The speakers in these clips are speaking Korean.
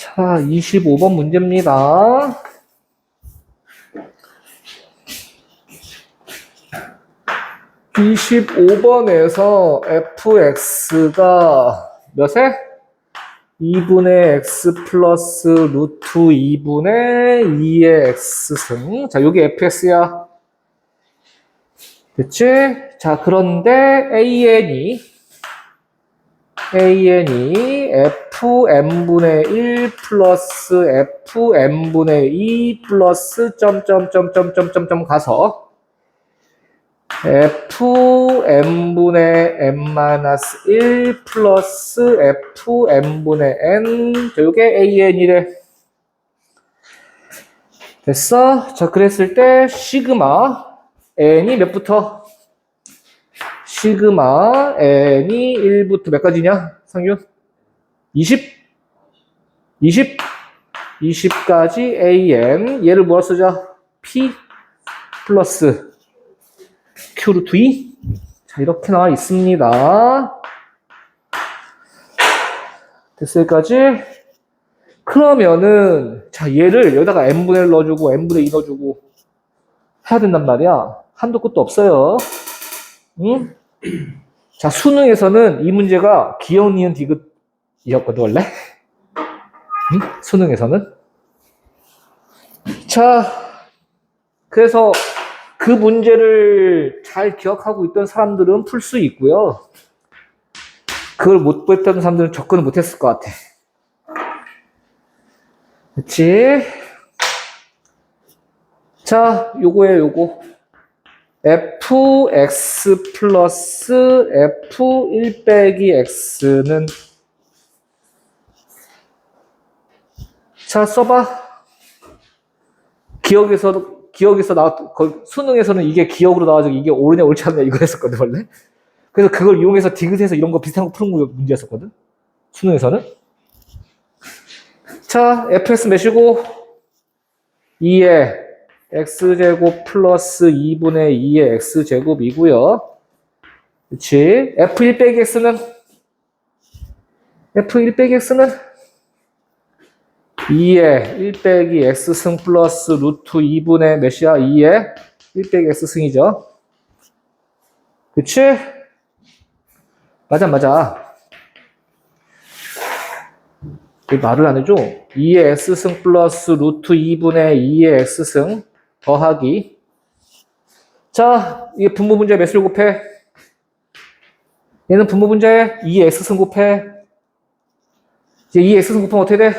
자, 25번 문제입니다. (25번에서) fx가 몇에? 2분의 x 플러스 루트 2분의 2의 x승. 자, 여기 fx야. 됐지? 자, 그런데 an이 an이 fm분의 1 플러스 fm분의 2 플러스 점점점점점점점 가서 fm분의 n-1 플러스 fm분의 n 자, 요게 an이래 됐어? 자 그랬을 때 시그마 n이 몇부터? 시그마 n이 1부터 몇 가지냐? 상윤? 20? 20? 20까지 an 얘를 뭐라 쓰자? p 플러스 q 루트 2? 자 이렇게 나와 있습니다. 됐어 여기까지? 그러면은 자 얘를 여기다가 n분의 1 넣어주고 n분의 2 넣어주고 해야 된단 말이야. 한도 끝도 없어요. 응? 자, 수능에서는 이 문제가 기억, 니은, 디귿이었거든, 원래. 응? 수능에서는. 자, 그래서 그 문제를 잘 기억하고 있던 사람들은 풀 수 있고요. 그걸 못 했던 사람들은 접근을 못 했을 것 같아. 그치? 자, 요거예요, 요거. Fx 플러스 f1 빼기 x는 자 써봐. 기억에서 기억에서 나 거- 수능에서는 이게 기억으로 나와서 이게 옳으냐 옳지 않냐 이거 했었거든 원래. 그래서 그걸 이용해서 디귿에서 이런 거 비슷한 거 푸는 거 문제였었거든 수능에서는. 자 fx 몇이고 2에 x제곱 플러스 2분의 2의 x제곱이고요. 그치? f1 빼기 x는 f1 빼기 x는 2의 1 빼기 x승 플러스 루트 2분의 몇이야? 2의 1 빼기 x승이죠. 그치? 맞아 맞아. 왜 말을 안 해줘? 2의 x승 플러스 루트 2분의 2의 x승 더하기. 자, 이게 분모 문제 몇을 곱해? 얘는 분모 문제 2의 x승 곱해. 이제 2의 x승 곱하면 어떻게 돼?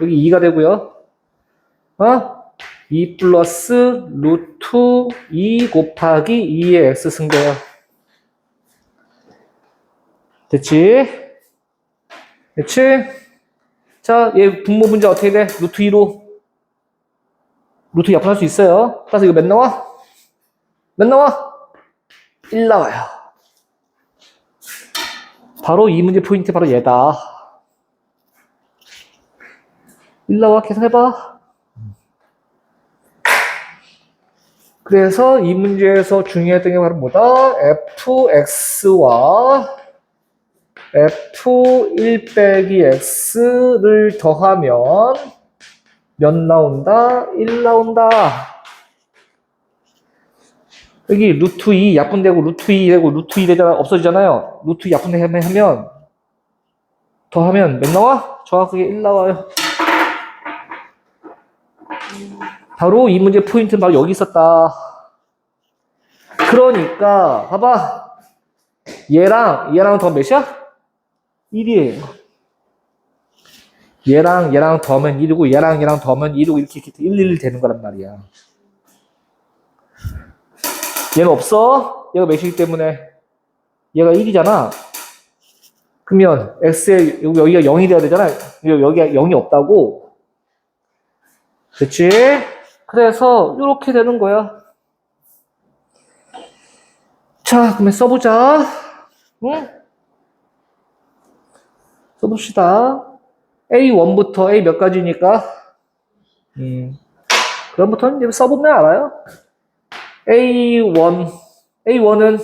여기 2가 되고요. 어? 2 플러스 루트 2 곱하기 2의 x승 돼요. 됐지? 됐지? 자, 얘 분모 문제 어떻게 돼? 루트 2로. 루트 약분할 수 있어요. 따라서 이거 몇 나와? 몇 나와? 1 나와요. 바로 이 문제 포인트 바로 얘다. 1 나와 계산해봐. 그래서 이 문제에서 중요했던 게 바로 뭐다? fx와 f1 빼기 x를 더하면 몇 나온다? 1 나온다. 여기 루트 2 약분되고 루트 2 되고 루트 2 되잖아 없어지잖아요. 루트 2 약분되면 하면 더하면 몇 나와? 정확하게 1 나와요. 바로 이 문제 포인트는 바로 여기 있었다. 그러니까 봐봐. 얘랑 얘랑 더 몇이야? 1이에요. 얘랑 얘랑 더하면 1이고 얘랑 얘랑 더하면 1이고 이렇게 이렇게 1, 1 되는 거란 말이야. 얘는 없어. 얘가 몇이기 때문에 얘가 1이잖아. 그러면 여기- 여기가 0이 돼야 되잖아. 여기- 여기가 0이 없다고. 그치? 그래서 이렇게 되는 거야. 자, 그러면 써보자. 응? 써봅시다. A1부터 A 몇 가지니까? 음. 그럼부터는 이제 써보면 알아요. A1, A1은,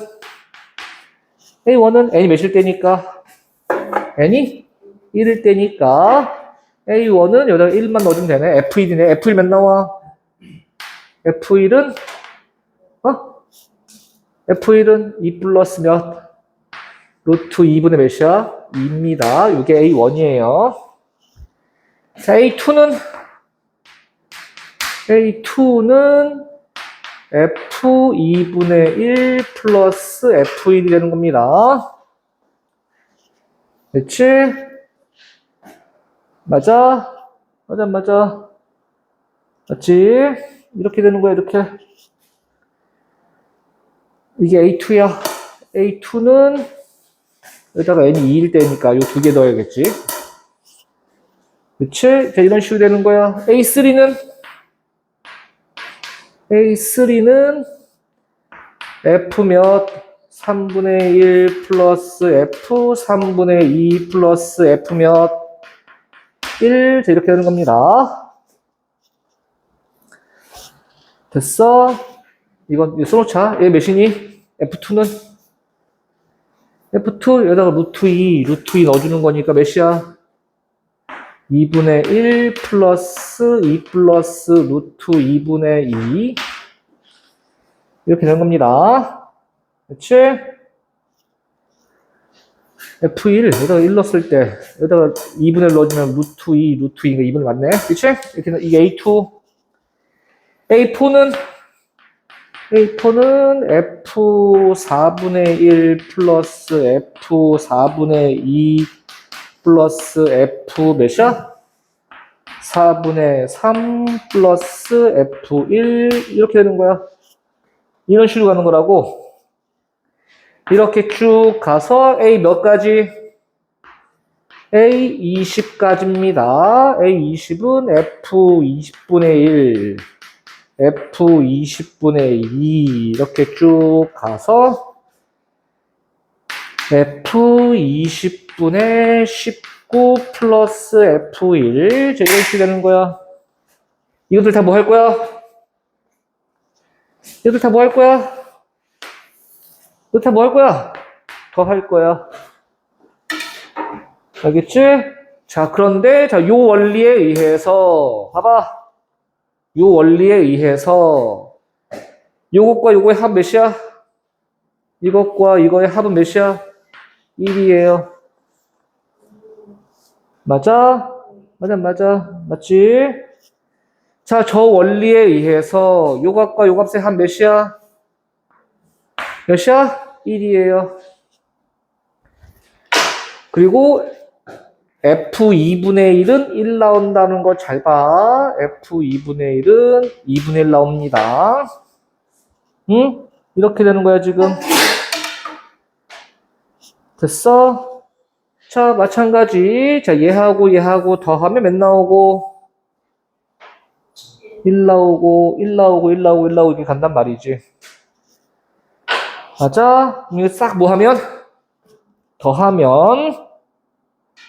A1은 N이 몇일 때니까? N이 1일 때니까 A1은 여기다가 1만 넣어주면 되네. F1이네. F1 몇 나와? F1은, 어? F1은 2 플러스 몇? 루트 2분의 몇이야? 2입니다. 이게 A1이에요. 자, A2는, A2는 F2분의 1 플러스 F1이 되는 겁니다. 그치? 맞아? 맞아, 맞아. 맞지? 이렇게 되는 거야, 이렇게. 이게 A2야. A2는 여기다가 n이 2일 때니까 요두개 넣어야겠지. 그치? 자, 이런 식으로 되는 거야. A3는 A3는 F 몇 3분의 1 플러스 F 3분의 2 플러스 F 몇 1. 자, 이렇게 되는 겁니다. 됐어? 이건 써놓자. 얘 몇이니? F2는? F2 여기다가 루트 2, 루트 2 넣어주는 거니까 몇이야? 2분의 1 플러스 2 플러스 루트 2분의 2 이렇게 되는 겁니다. 그치? F1 여기다가 1 넣었을 때 여기다가 2분의 1 넣어주면 루트 2 루트 2가 2분의 맞네. 그치? 이렇게 이게 A2 A4는 A4는 F4분의 1 플러스 F4분의 2 플러스 F 몇이야? 4분의 3 플러스 F1 이렇게 되는 거야. 이런 식으로 가는 거라고. 이렇게 쭉 가서 A 몇 가지? A 20까지입니다. A 20은 F20분의 1, F20분의 2 이렇게 쭉 가서 F20분의 19 플러스 F1 자, 이렇게 되는 거야. 이것들 다 뭐 할 거야? 이것들 다 뭐 할 거야? 이것들 다 뭐 할 거야? 더 할 거야. 알겠지? 자, 그런데, 자, 요 원리에 의해서, 봐봐. 요 원리에 의해서, 요것과 요거의 합 몇이야? 이것과 이거의 합은 몇이야? 1이에요. 맞아? 맞아, 맞아. 맞지? 자, 저 원리에 의해서 요 값과 요 값의 합 몇이야? 몇이야? 1이에요. 그리고 F2분의 1은 1 나온다는 거 잘 봐. F2분의 1은 2분의 1 나옵니다. 응? 이렇게 되는 거야, 지금. 됐어? 자, 마찬가지. 자, 얘하고 얘하고 더하면 몇 나오고? 1 나오고, 1 나오고, 1 나오고, 1 나오고, 이렇게 간단 말이지. 맞아? 이거 싹 뭐 하면? 더하면,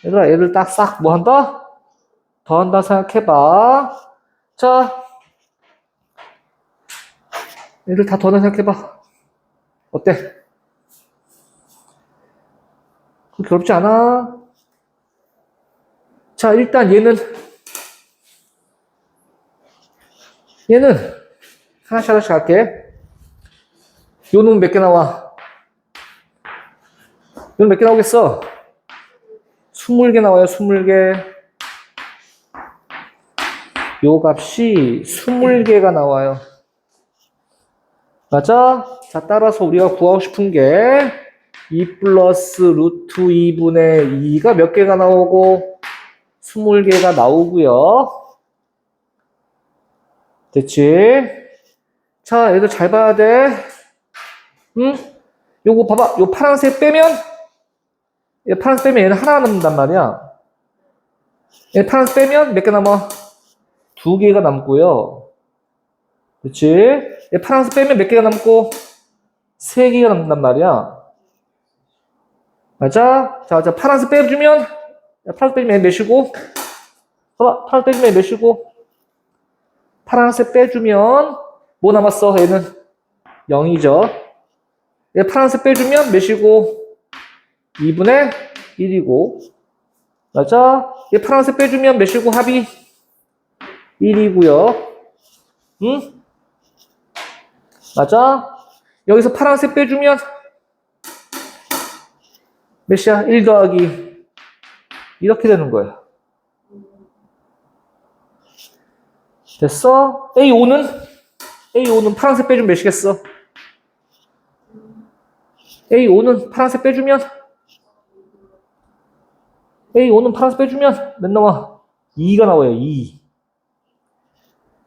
얘들아, 얘를 딱 싹 뭐 한다? 더한다 생각해봐. 자, 얘를 다 더한다 생각해봐. 어때? 그렇게 어렵지 않아? 자, 일단 얘는, 얘는, 하나씩 하나씩 할게. 요 놈 몇 개 나와? 요 놈 몇 개 나오겠어? 20개 나와요, 20개. 요 값이 20개가 나와요. 맞아? 자, 따라서 우리가 구하고 싶은 게, 2 플러스 루트 2분의 2가 몇 개가 나오고 20개가 나오고요. 됐지? 자, 얘들 잘 봐야 돼. 응? 요거 봐봐. 요 파란색 빼면 얘 파란색 빼면 얘는 하나 남는단 말이야. 얘 파란색 빼면 몇 개 남아? 두 개가 남고요. 그치? 얘 파란색 빼면 몇 개가 남고 세 개가 남는단 말이야. 맞아? 자, 자, 파란색 빼주면, 파란색 빼주면 몇이고? 봐봐, 파란색 빼주면 몇이고? 파란색 빼주면, 뭐 남았어, 얘는? 0이죠. 얘 파란색 빼주면 몇이고? 2분의 1이고. 맞아? 얘 파란색 빼주면 몇이고 합이 1이고요. 응? 맞아? 여기서 파란색 빼주면 몇이야? 1 더하기 이렇게 되는 거야. 됐어? A5는? A5는 파란색 빼주면 몇이겠어? A5는 파란색 빼주면 A5는 파란색 빼주면 몇 나와? 2가 나와요, 2.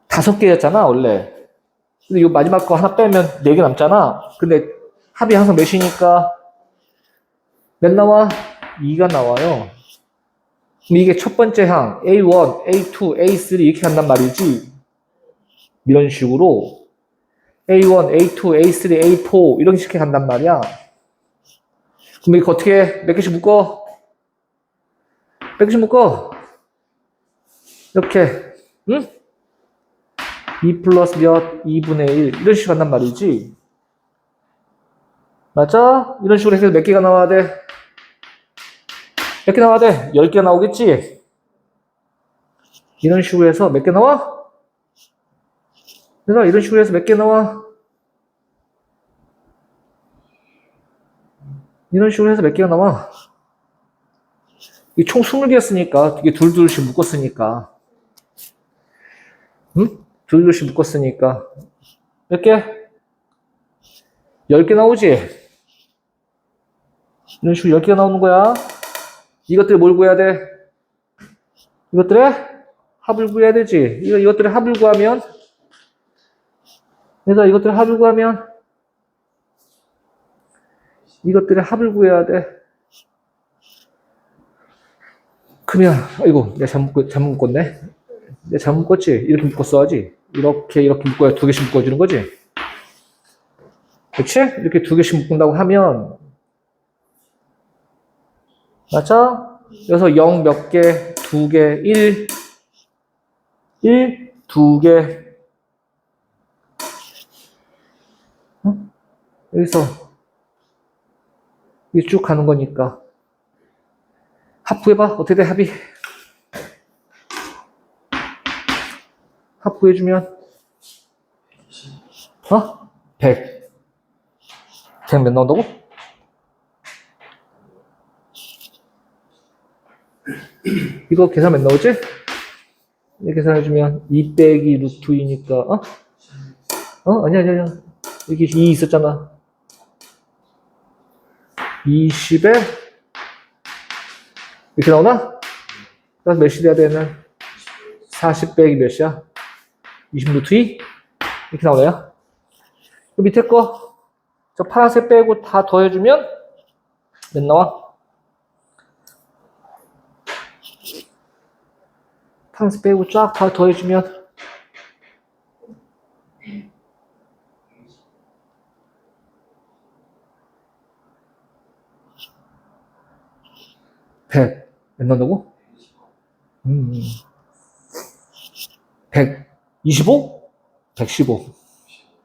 다섯 개였잖아, 원래. 근데 이 마지막 거 하나 빼면 4개 남잖아. 근데 합이 항상 몇이니까 몇 나와? 2가 나와요. 그럼 이게 첫 번째 항, A1, A2, A3 이렇게 간단 말이지. 이런 식으로 A1, A2, A3, A4 이런 식으로 간단 말이야. 그럼 이거 어떻게 해? 몇 개씩 묶어? 몇 개씩 묶어? 이렇게 응? 2 플러스 몇? 2분의 1 이런 식으로 간단 말이지. 맞아? 이런 식으로 해서 몇 개가 나와야 돼? 몇 개 나와야 돼? 10개 나오겠지? 이런 식으로 해서 몇 개 나와? 내가 이런 식으로 해서 몇 개 나와? 이런 식으로 해서 몇 개가 나와? 이총 20개였으니까, 이게 둘둘씩 묶었으니까. 응? 둘둘씩 묶었으니까. 몇 개? 10개 나오지? 이런 식으로 10개가 나오는 거야. 이것들이 뭘 구해야 돼? 이것들의 합을 구해야 되지. 이것들의 합을 구하면, 그래서 이것들의 합을 구하면, 이것들의 합을 구해야 돼. 그러면, 아이고, 내가 잘못, 묶- 잘못 묶었네. 내가 잘못 묶었지? 이렇게 묶었어야지. 이렇게, 이렇게 묶어야 두 개씩 묶어주는 거지. 그치? 이렇게 두 개씩 묶는다고 하면, 맞아? 여기서 0 몇 개, 두 개, 1, 1, 두 개. 어? 여기서 이게 쭉 가는 거니까. 합구해봐. 어떻게 돼, 합이? 합구해주면, 어? 100. 100몇 나온다고? 이거 계산 몇 나오지? 이렇게 계산해주면 2 빼기 루트 2니까 어? 어? 아니야 아니야 아니야 여기 2 있었잖아 20에 이렇게 나오나? 그래서 몇이 돼야 되는 40 빼기 몇이야? 20 루트 2? 이렇게 나오네요 그 밑에 거 저 파란색 빼고 다 더해주면 몇 나와? 파란색 빼고 쫙 다 더해주면 백. 몇 나온다고? 음. 125? 115.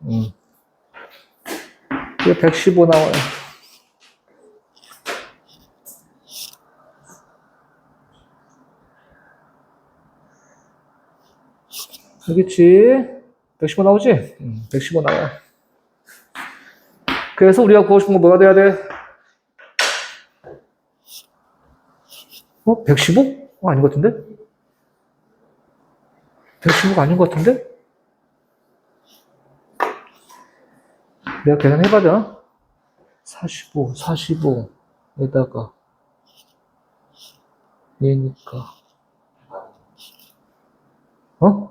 음. 이게 115 나와요. 알겠지? 115 나오지? 음, 115 나와. 그래서 우리가 구하고 싶은 거 뭐가 돼야 돼? 어? 115? 어, 아닌 것 같은데? 115가 아닌 것 같은데? 내가 계산해봐자. 45, 45. 에다가. 얘니까. 어?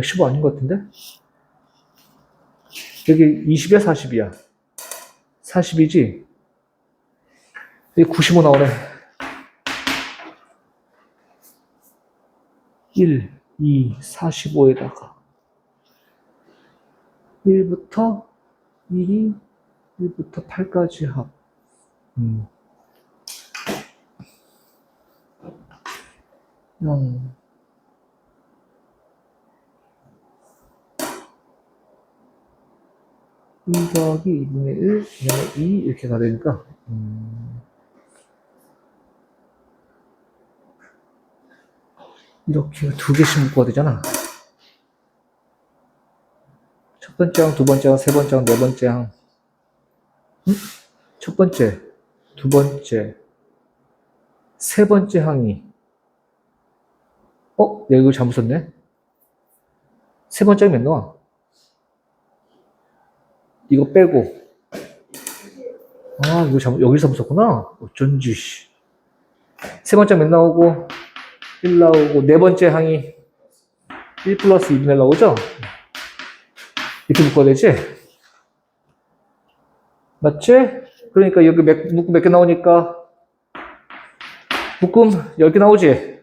115 아닌 것 같은데? 여기 20에 40이야. 40이지? 여기 95 나오네. 1, 2, 45에다가 1부터 1이 1부터 8까지 합. 음. 0, 1 더하기 2분의 1, 그 다음에 2 이렇게 가 되니까 음. 이렇게 두 개씩 묶어야 되잖아. 첫 번째 항, 두 번째 항, 세 번째 항, 네 번째 항. 응? 첫 번째, 두 번째, 세 번째 항이. 어? 내가 이거 잘못 썼네? 세 번째 항이 몇 나와? 이거 빼고. 아, 이거 잘못, 여기서 썼구나? 어쩐지, 씨. 세 번째 항몇 나오고, 1 나오고, 네 번째 항이 1 플러스 2분의 1 나오죠? 이렇게 묶어야 되지? 맞지? 그러니까 여기 몇, 묶음 몇 개 나오니까 묶음 10개 나오지?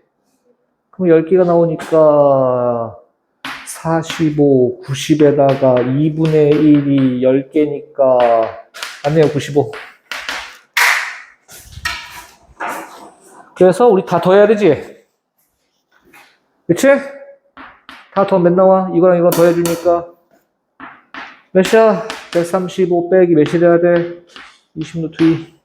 그럼 10개가 나오니까 45, 90에다가 2분의 1이 10개니까 맞네요, 95. 그래서 우리 다 더해야 되지? 그치? 다 더몇 나와? 이거랑 이거 더해주니까 몇이야? 135 빼기 몇이 돼야 돼? 20루트 2.